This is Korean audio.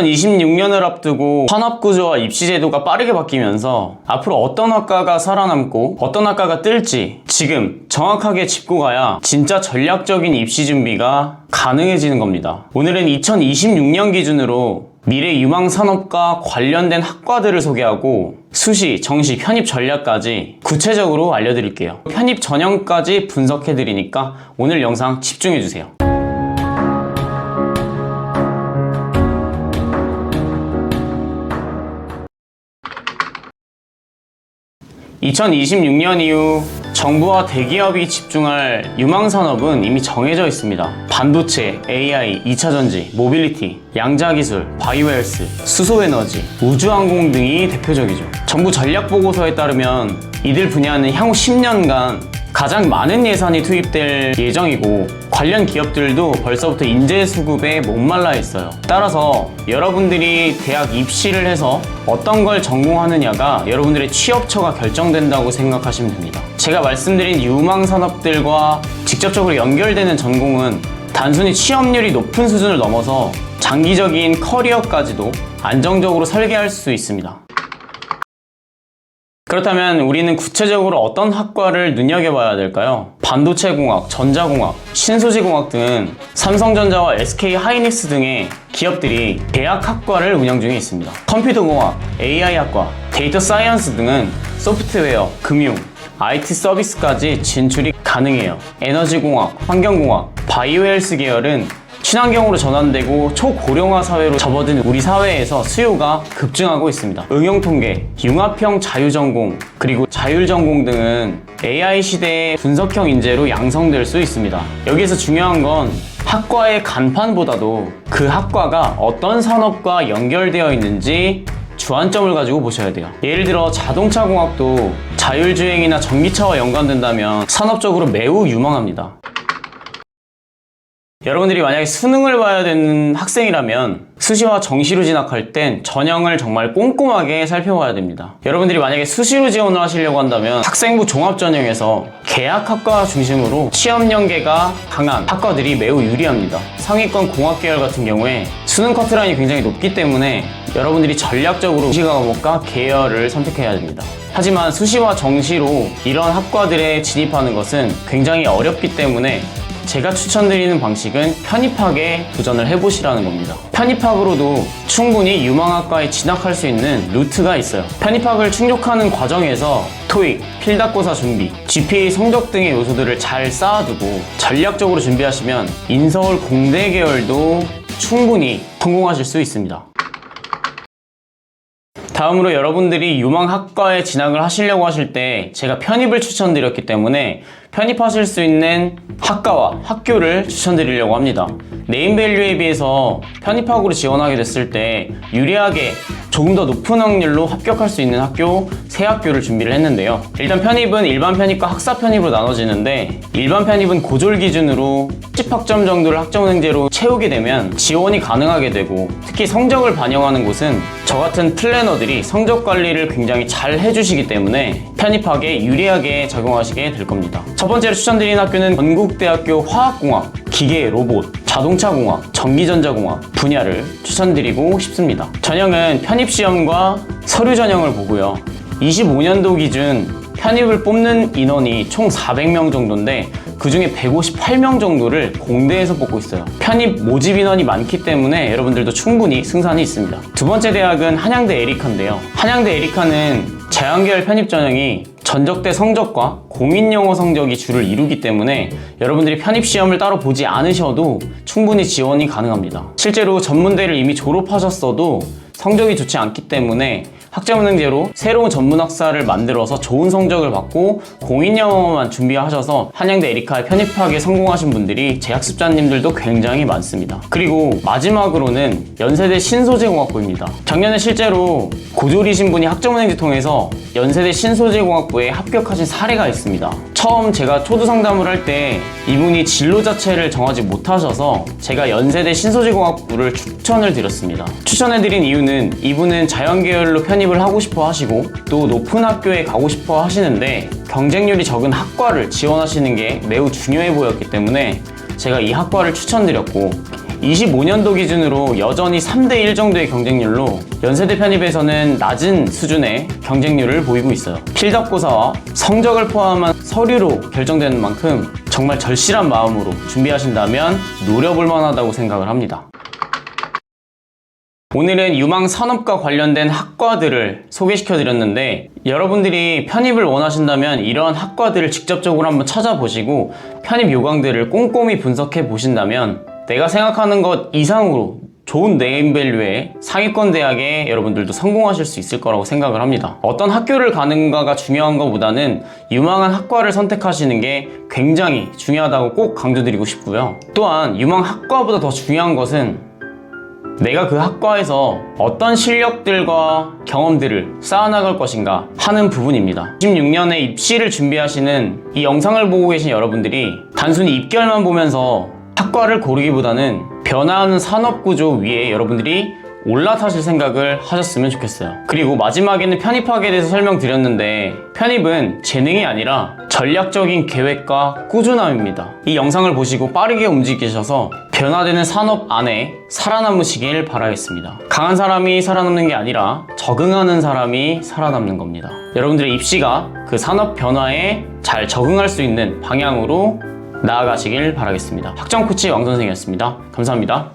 2026년을 앞두고 산업구조와 입시제도가 빠르게 바뀌면서 앞으로 어떤 학과가 살아남고 어떤 학과가 뜰지 지금 정확하게 짚고 가야 진짜 전략적인 입시 준비가 가능해지는 겁니다. 오늘은 2026년 기준으로 미래 유망 산업과 관련된 학과들을 소개하고 수시, 정시, 편입 전략까지 구체적으로 알려드릴게요. 편입 전형까지 분석해드리니까 오늘 영상 집중해주세요. 2026년 이후 정부와 대기업이 집중할 유망 산업은 이미 정해져 있습니다. 반도체, AI, 2차전지, 모빌리티, 양자기술, 바이오헬스, 수소에너지, 우주항공 등이 대표적이죠. 정부 전략보고서에 따르면 이들 분야는 향후 10년간 가장 많은 예산이 투입될 예정이고 관련 기업들도 벌써부터 인재 수급에 목말라 있어요. 따라서 여러분들이 대학 입시를 해서 어떤 걸 전공하느냐가 여러분들의 취업처가 결정된다고 생각하시면 됩니다. 제가 말씀드린 유망 산업들과 직접적으로 연결되는 전공은 단순히 취업률이 높은 수준을 넘어서 장기적인 커리어까지도 안정적으로 설계할 수 있습니다. 그렇다면 우리는 구체적으로 어떤 학과를 눈여겨봐야 될까요? 반도체공학, 전자공학, 신소재공학 등 삼성전자와 SK 하이닉스 등의 기업들이 대학 학과를 운영 중에 있습니다. 컴퓨터공학, AI학과, 데이터 사이언스 등은 소프트웨어, 금융, IT 서비스까지 진출이 가능해요. 에너지공학, 환경공학, 바이오헬스 계열은 친환경으로 전환되고 초고령화 사회로 접어든 우리 사회에서 수요가 급증하고 있습니다. 응용통계, 융합형 자유전공, 그리고 자율전공 등은 AI 시대의 분석형 인재로 양성될 수 있습니다. 여기에서 중요한 건 학과의 간판보다도 그 학과가 어떤 산업과 연결되어 있는지 주안점을 가지고 보셔야 돼요. 예를 들어 자동차 공학도 자율주행이나 전기차와 연관된다면 산업적으로 매우 유망합니다. 여러분들이 만약에 수능을 봐야 되는 학생이라면 수시와 정시로 진학할 땐 전형을 정말 꼼꼼하게 살펴봐야 됩니다. 여러분들이 만약에 수시로 지원을 하시려고 한다면 학생부 종합 전형에서 계약학과 중심으로 취업 연계가 강한 학과들이 매우 유리합니다. 상위권 공학 계열 같은 경우에 수능 커트라인이 굉장히 높기 때문에 여러분들이 전략적으로 수시 과목과 계열을 선택해야 됩니다. 하지만 수시와 정시로 이런 학과들에 진입하는 것은 굉장히 어렵기 때문에 제가 추천드리는 방식은 편입학에 도전을 해보시라는 겁니다. 편입학으로도 충분히 유망학과에 진학할 수 있는 루트가 있어요. 편입학을 충족하는 과정에서 토익, 필답고사 준비, GPA 성적 등의 요소들을 잘 쌓아두고 전략적으로 준비하시면 인서울 공대 계열도 충분히 성공하실 수 있습니다. 다음으로 여러분들이 유망학과에 진학을 하시려고 하실 때 제가 편입을 추천드렸기 때문에 편입하실 수 있는 학과와 학교를 추천드리려고 합니다. 네임밸류에 비해서 편입학으로 지원하게 됐을 때 유리하게 조금 더 높은 확률로 합격할 수 있는 학교 세 학교를 준비를 했는데요. 일단 편입은 일반 편입과 학사 편입으로 나눠지는데 일반 편입은 고졸 기준으로 10학점 정도를 학점은행제로 채우게 되면 지원이 가능하게 되고 특히 성적을 반영하는 곳은 저 같은 플래너들이 성적 관리를 굉장히 잘 해주시기 때문에 편입학에 유리하게 적용하시게 될 겁니다. 첫 번째로 추천드리는 학교는 전국대학교 화학공학, 기계 로봇, 자동차공학, 전기전자공학 분야를 추천드리고 싶습니다. 전형은 편입시험과 서류 전형을 보고요. 25년도 기준 편입을 뽑는 인원이 총 400명 정도인데 그 중에 158명 정도를 공대에서 뽑고 있어요. 편입 모집 인원이 많기 때문에 여러분들도 충분히 승산이 있습니다. 두 번째 대학은 한양대 에리카인데요. 한양대 에리카는 자연계열 편입 전형이 전적대 성적과 공인영어 성적이 주를 이루기 때문에 여러분들이 편입시험을 따로 보지 않으셔도 충분히 지원이 가능합니다. 실제로 전문대를 이미 졸업하셨어도 성적이 좋지 않기 때문에 학점은행제로 새로운 전문 학사를 만들어서 좋은 성적을 받고 공인 영어만 준비하셔서 한양대 에리카에 편입하게 성공하신 분들이 재학습자님들도 굉장히 많습니다. 그리고 마지막으로는 연세대 신소재공학부입니다. 작년에 실제로 고졸이신 분이 학점은행제 통해서 연세대 신소재공학부에 합격하신 사례가 있습니다. 처음 제가 초두 상담을 할 때 이분이 진로 자체를 정하지 못하셔서 제가 연세대 신소재공학부를 추천을 드렸습니다. 추천해드린 이유는 이분은 자연계열로 편입을 하고 싶어 하시고 또 높은 학교에 가고 싶어 하시는데 경쟁률이 적은 학과를 지원하시는 게 매우 중요해 보였기 때문에 제가 이 학과를 추천드렸고 25년도 기준으로 여전히 3대1 정도의 경쟁률로 연세대 편입에서는 낮은 수준의 경쟁률을 보이고 있어요. 필답고사와 성적을 포함한 서류로 결정되는 만큼 정말 절실한 마음으로 준비하신다면 노려볼 만하다고 생각을 합니다. 오늘은 유망 산업과 관련된 학과들을 소개시켜 드렸는데 여러분들이 편입을 원하신다면 이러한 학과들을 직접적으로 한번 찾아보시고 편입 요강들을 꼼꼼히 분석해 보신다면 내가 생각하는 것 이상으로 좋은 네임밸류의 상위권 대학에 여러분들도 성공하실 수 있을 거라고 생각을 합니다. 어떤 학교를 가는가가 중요한 것보다는 유망한 학과를 선택하시는 게 굉장히 중요하다고 꼭 강조드리고 싶고요. 또한 유망 학과보다 더 중요한 것은 내가 그 학과에서 어떤 실력들과 경험들을 쌓아나갈 것인가 하는 부분입니다. 16년에 입시를 준비하시는 이 영상을 보고 계신 여러분들이 단순히 입결만 보면서 학과를 고르기보다는 변화하는 산업 구조 위에 여러분들이 올라타실 생각을 하셨으면 좋겠어요. 그리고 마지막에는 편입학에 대해서 설명드렸는데 편입은 재능이 아니라 전략적인 계획과 꾸준함입니다. 이 영상을 보시고 빠르게 움직이셔서 변화되는 산업 안에 살아남으시길 바라겠습니다. 강한 사람이 살아남는 게 아니라 적응하는 사람이 살아남는 겁니다. 여러분들의 입시가 그 산업 변화에 잘 적응할 수 있는 방향으로 나아가시길 바라겠습니다. 학점 코치 왕 선생이었습니다. 감사합니다.